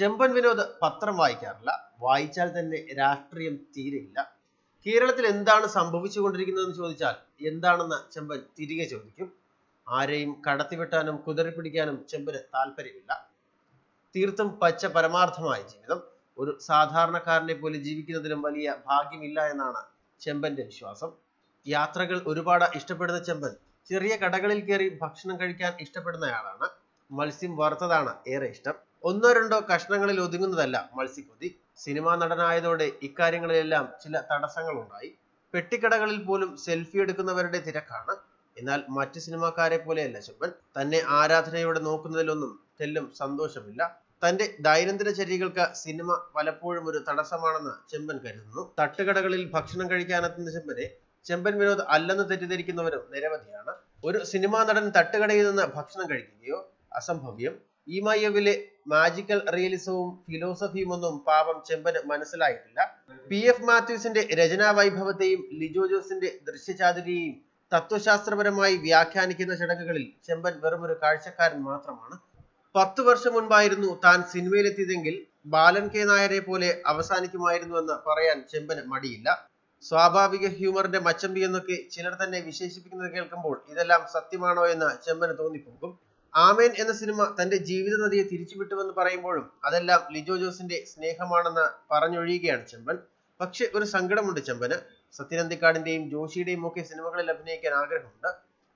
ചെമ്പൻ വിനോദ് പത്രം വായിക്കാറില്ല. വായിച്ചാൽ തന്നെ രാഷ്ട്രീയം തീരില്ല. കേരളത്തിൽ എന്താണ് സംഭവിച്ചുകൊണ്ടിരിക്കുന്നതെന്ന് ചോദിച്ചാൽ എന്താണെന്ന് ചെമ്പൻ തിരികെ ചോദിക്കും. ആരെയും കടത്തിവെട്ടാനും കുതിരപ്പിടിക്കാനും ചെമ്പന് താല്പര്യമില്ല തീർത്തും പച്ച പരമാർത്ഥമായ ജീവിതം. ഒരു സാധാരണക്കാരനെ പോലെ ജീവിക്കുന്നതിലും വലിയ ഭാഗ്യമില്ല എന്നാണ് ചെമ്പന്റെ വിശ്വാസം. യാത്രകൾ ഒരുപാട് ഇഷ്ടപ്പെടുന്ന ചെമ്പൻ ചെറിയ കടകളിൽ കയറി ഭക്ഷണം കഴിക്കാൻ ഇഷ്ടപ്പെടുന്നയാളാണ്. മത്സ്യം വറുത്തതാണ് ഏറെ ഇഷ്ടം. ഒന്നോ രണ്ടോ കഷ്ണങ്ങളിൽ ഒതുങ്ങുന്നതല്ല മത്സ്യക്കൊതി. സിനിമാ നടനായതോടെ ഇക്കാര്യങ്ങളിലെല്ലാം ചില തടസ്സങ്ങളുണ്ടായി. പെട്ടിക്കടകളിൽ പോലും സെൽഫി എടുക്കുന്നവരുടെ തിരക്കാണ്. എന്നാൽ മറ്റ് സിനിമാക്കാരെ പോലെയല്ല ശുഭൻ. തന്നെ ആരാധനയോടെ നോക്കുന്നതിലൊന്നും തെല്ലും സന്തോഷമില്ല. തന്റെ ദൈനംദിന ചര്യകൾക്ക് സിനിമ പലപ്പോഴും ഒരു തടസ്സമാണെന്ന് ചെമ്പൻ കരുതുന്നു. തട്ടുകടകളിൽ ഭക്ഷണം കഴിക്കാനെത്തുന്ന ചെമ്പനെ ചെമ്പൻ വിനോദ് അല്ലെന്ന് തെറ്റിദ്ധരിക്കുന്നവരും നിരവധിയാണ്. ഒരു സിനിമാ നടൻ തട്ടുകടയിൽ നിന്ന് ഭക്ഷണം കഴിക്കുകയോ അസംഭവ്യം ഈമയ്യവിലെ മാജിക്കൽ റിയലിസവും ഫിലോസഫിയും ഒന്നും പാപം ചെമ്പന് മനസ്സിലായിട്ടില്ല. പി എഫ് മാത്യൂസിന്റെ രചനാ വൈഭവത്തെയും ലിജോ ജോസിന്റെ ദൃശ്യചാതുരിയെയും തത്വശാസ്ത്രപരമായി വ്യാഖ്യാനിക്കുന്ന ചടങ്ങുകളിൽ ചെമ്പൻ വെറുമൊരു കാഴ്ചക്കാരൻ മാത്രമാണ്. പത്തു വർഷം മുൻപായിരുന്നു താൻ സിനിമയിലെത്തിയതെങ്കിൽ ബാലൻ കെ നായരെ പോലെ അവസാനിക്കുമായിരുന്നുവെന്ന് പറയാൻ ചെമ്പന് മടിയില്ല. സ്വാഭാവിക ഹ്യൂമറിന്റെ മച്ചമ്പി എന്നൊക്കെ ചിലർ തന്നെ വിശേഷിപ്പിക്കുന്നത് കേൾക്കുമ്പോൾ ഇതെല്ലാം സത്യമാണോ എന്ന് ചെമ്പന് തോന്നിപ്പോകും. ആമേൻ എന്ന സിനിമ തന്റെ ജീവിത നദിയെ തിരിച്ചുവിട്ടുവെന്ന് പറയുമ്പോഴും അതെല്ലാം ലിജോ ജോസിന്റെ സ്നേഹമാണെന്ന് പറഞ്ഞൊഴിയുകയാണ് ചെമ്പൻ. പക്ഷെ ഒരു സങ്കടമുണ്ട് ചെമ്പന്. സത്യനന്ദിക്കാടിന്റെയും ജോഷിയുടെയും ഒക്കെ സിനിമകളിൽ അഭിനയിക്കാൻ ആഗ്രഹമുണ്ട്.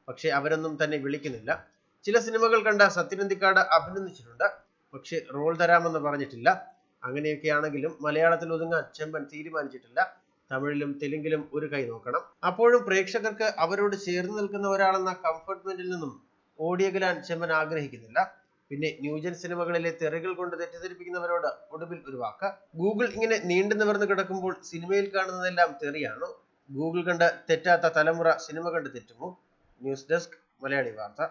പക്ഷെ അവരൊന്നും തന്നെ വിളിക്കുന്നില്ല. ചില സിനിമകൾ കണ്ട സത്യനന്ദിക്കാട് അഭിനന്ദിച്ചിട്ടുണ്ട്. പക്ഷെ റോൾ തരാമെന്ന് പറഞ്ഞിട്ടില്ല. അങ്ങനെയൊക്കെയാണെങ്കിലും മലയാളത്തിൽ ഒതുങ്ങാൻ ചെമ്പൻ തീരുമാനിച്ചിട്ടില്ല. തമിഴിലും തെലുങ്കിലും ഒരു കൈ നോക്കണം. അപ്പോഴും പ്രേക്ഷകർക്ക് അവരോട് ചേർന്ന് നിൽക്കുന്ന ഒരാളെന്ന കംഫർട്ട്മെന്റിൽ നിന്നും ഓടിയകലാൻ ചെമ്മൻ ആഗ്രഹിക്കുന്നില്ല. പിന്നെ ന്യൂജൻ സിനിമകളിലെ തെറികൾ കൊണ്ട് തെറ്റിദ്ധരിപ്പിക്കുന്നവരോട് ഒടുവിൽ ഒരു വാക്ക്. ഗൂഗിൾ ഇങ്ങനെ നീണ്ടു നിവർന്ന് കിടക്കുമ്പോൾ സിനിമയിൽ കാണുന്നതെല്ലാം തെറിയാണോ? ഗൂഗിൾ കണ്ട് തെറ്റാത്ത തലമുറ സിനിമ കണ്ട് തെറ്റുമോ? ന്യൂസ് ഡെസ്ക് മലയാളി വാർത്ത.